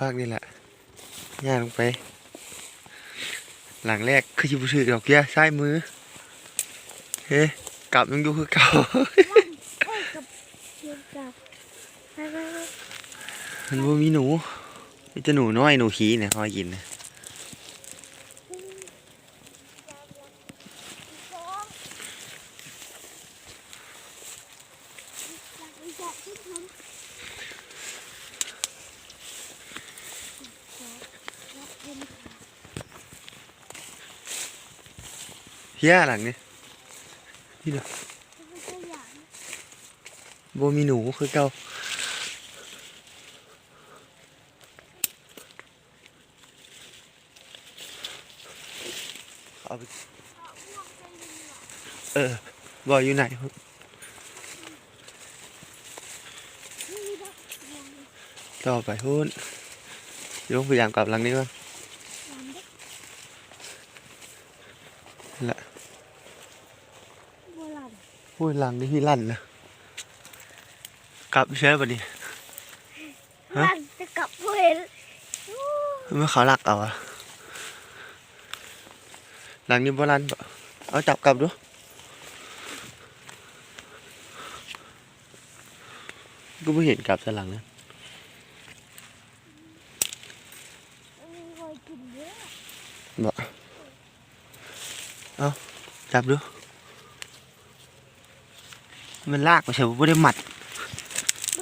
ภาคนี่แหละย่างลงไป หลังแรกคือจิบุถือดอกเกี้ยซ้ายมือ เฮ้กลับยังอยู่คือเก่ามันบ่มีหนูมีแต่หนูน้อยหนูขี้เนี่ยคอยกินนะ เฮียหลังนี่นี่เด้อบ่มีหนูคือเก่าเอาไปเออบ่อยู่ไหนครับต่อไปพูนลงพยายามกลับหลังนี้ก่อน ละโบราณพูดหลังนี่พี่ลั่นนะกลับเชื่อป่ะนี่ฮะลั่นจะกลับเห็นเมื่อเขาลักเอาอะหลังนี้บ่ลั่นปะเอาจับกลับดูก็ไม่เห็นกลับสันหลังนะ มีคอยกินเยอะ บ่ เอาจับดู มันลากมาเฉยไม่ได้หมัด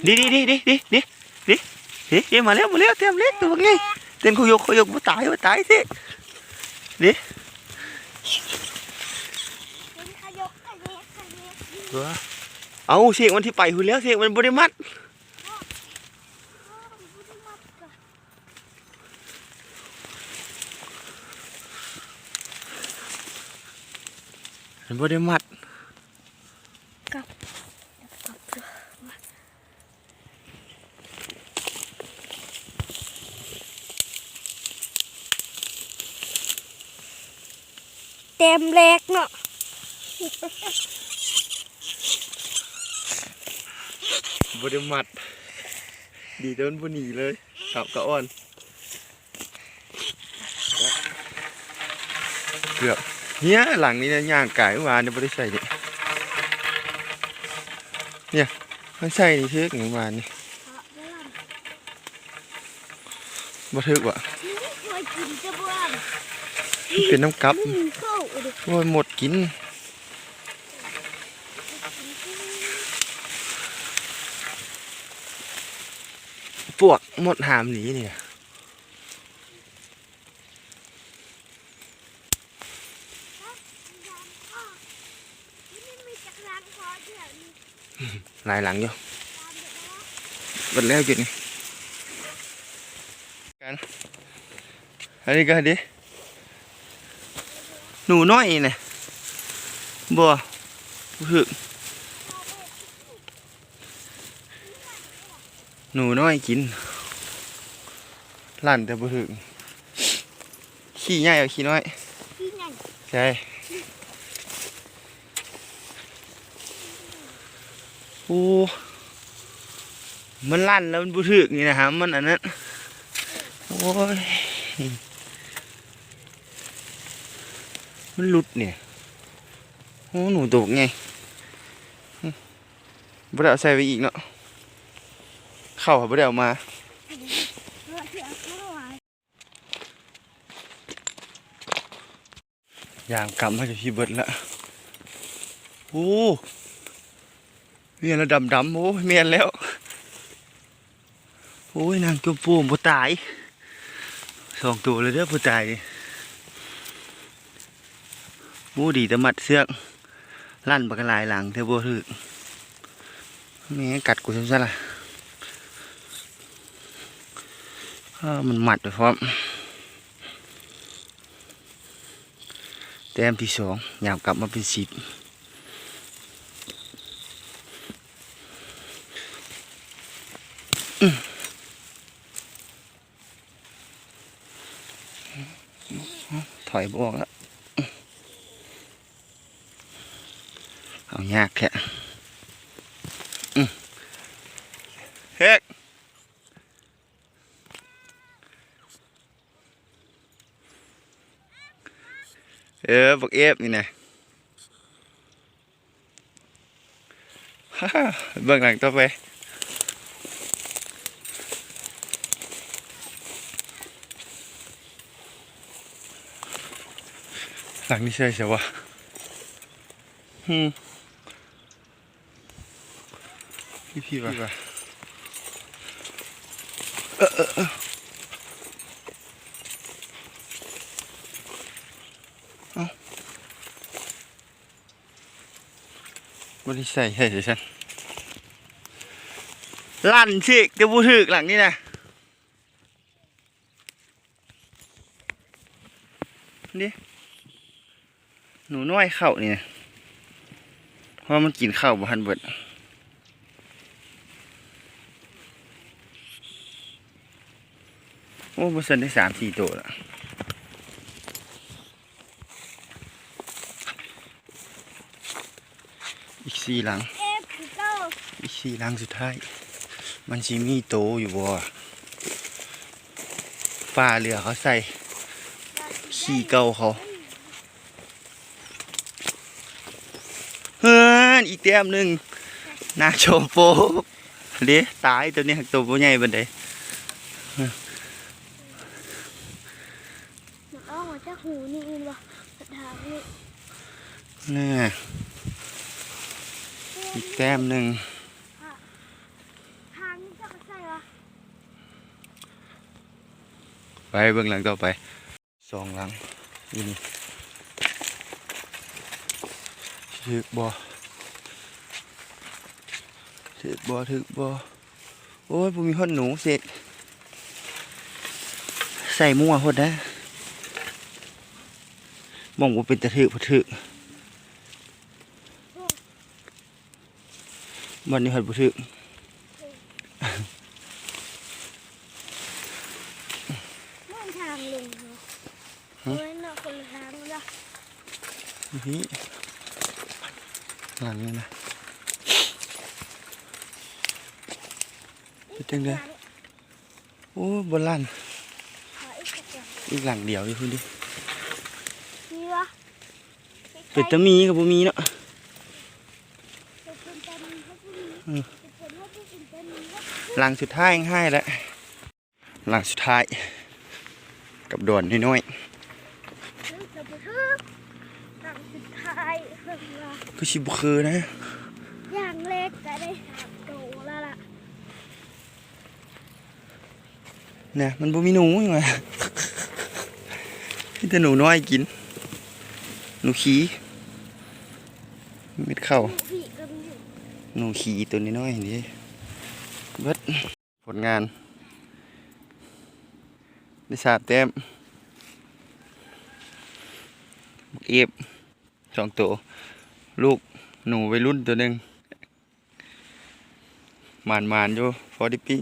ดิดิดิดิดิดิดิดิดิมาแล้วมาแล้วเตรียมเล็กตัวไงเต้นขยกขยกมาตายมาตายสิเป็นขยกขยกขยกตัวเอาเสียงมันที่ไปหุ่นแล้วเสียงมันบริมัด มันบริมัดกลับเต็มแรกเนาะบริมัด ดีเดินบนหนีเลยกลับกระอ่อน เกือบ เนี้ยหลังนี้นะย่างไก่เมื่อวานเนี่ยไม่ได้ใส่ดิเนี่ยมันใส่นี่ทึกเมื่อวานนี่บ่ทึกว่ะคอยกินจะบ้านมันเป็นน้ำกับมึงเข้าดิโอ้ยหมดกินพวกหมดหามหนีเนี่ย นี่มีจักรยานคอเดี๋ยวนี้ ห ลายหลังอยู่ตามเด็กนะหมดแล้วจุดนี้กันอันนี้กันดิหนูน้อยเนี่ยบัวถึกหนูน้อยกินลั่นแต่บ่ถึกขี้ใหญ่เอาขี้น้อยพี่ไงใช่ โอ้มันลั่นแล้วมันบุถึกนี่นะฮะมันอันนั้นโอ้ยมันหลุดเนี่ยโอ้หนูตกไงบ่ได้เอาใส่ไปอีกเนาะเข้าบ่ได้เอามารถเสียเข้ามายามกำให้จะพี่เบิร์ดละโอ้ เมียนแล้วดำดำโอ้ยเมียนแล้ว โอ้ยนางจุ๊บปูมบ่ตายสองตัวเลยเด้อบ่ตายโอ้ดีแต่มัดเสือกลั่นบักลายหลังเทบ่ถึกแม่กัดกูซะละมันหมัดไปพร้อมแต้มที่สองยามกลับมาเป็นสิบ ถอยบวกแล้วเอายากแค่เฮ้เออบักเอฟนี่นะเบื้องหลังต่อไป หลังนี่ใช่ใช่วะอืมพี่พี่วะเออเออเออเอาบริใส่ใช่ใช่ฉันลั่นสิเดี๋ยวบูถึกหลังนี่นะนี่ หนูน้อยเข้านี่เพราะมันกินข้าวบ่ทันเบิดโอ้บ่ซันได้สามสี่ตัวละอีกสี่หลัง อีกสี่หลังสุดท้าย มันสิมีโตอยู่บ่ป้าเรือเขาใส่ ขี้เก่าเขา เฮ้ยอีกแต้มหนึ่งนาโชว์โปเด้ตายตัวนี้หักตัวบ่ใหญ่บันไดมันออกมาจากหูนี่เองวะกระถางนี่น่าอีกแต้มหนึ่งทางนี่จะกระใส่วะไปเบื้องหลังต่อไปสองหลังนี่นี่ถึกบ่ ถึกบ่ถึกบ่โอ้ยบ่มีคนหนูเสกใส่มั่วโพดนะมองว่าเป็นตะถึกพะถึกวันนี้หัดบ่ถึกเมื่อทางลงเนาะเฮ้ยเนาะคนละทางเลยนี่หลังนี่นะเป็น จังไดโอ้บนลั่นขออีกสักอย่างอีกหลังเดียวอยู่พุ่นดินี่วะเป็นตะมีกับบ่มีเนาะเป็นตามีเขาพูดอืมเป็นว่าเป็นตามีว่าหลังสุดท้ายง่ายแล้วหลังสุดท้าย กับดอนน้อยเรื่องจะบันทึกหลังสุดท้ายเพิ่งว่าๆก็ชิบุคือนะ อย่างเล็กก็ได้สามโตแล้วล่ะ เนี่ยมันบ่มีหนูยังไงมีแต่หนูน้อยกิน หนูขี้ม็ดเข้าหนูขี่ตัวน้อยๆนี่เบิดผลงานได้สาบแต้มเอฟสองตัวลูกหนูวัยรุ่นตัวหนึ่งหมานๆอยู่พอได้ปิ้ง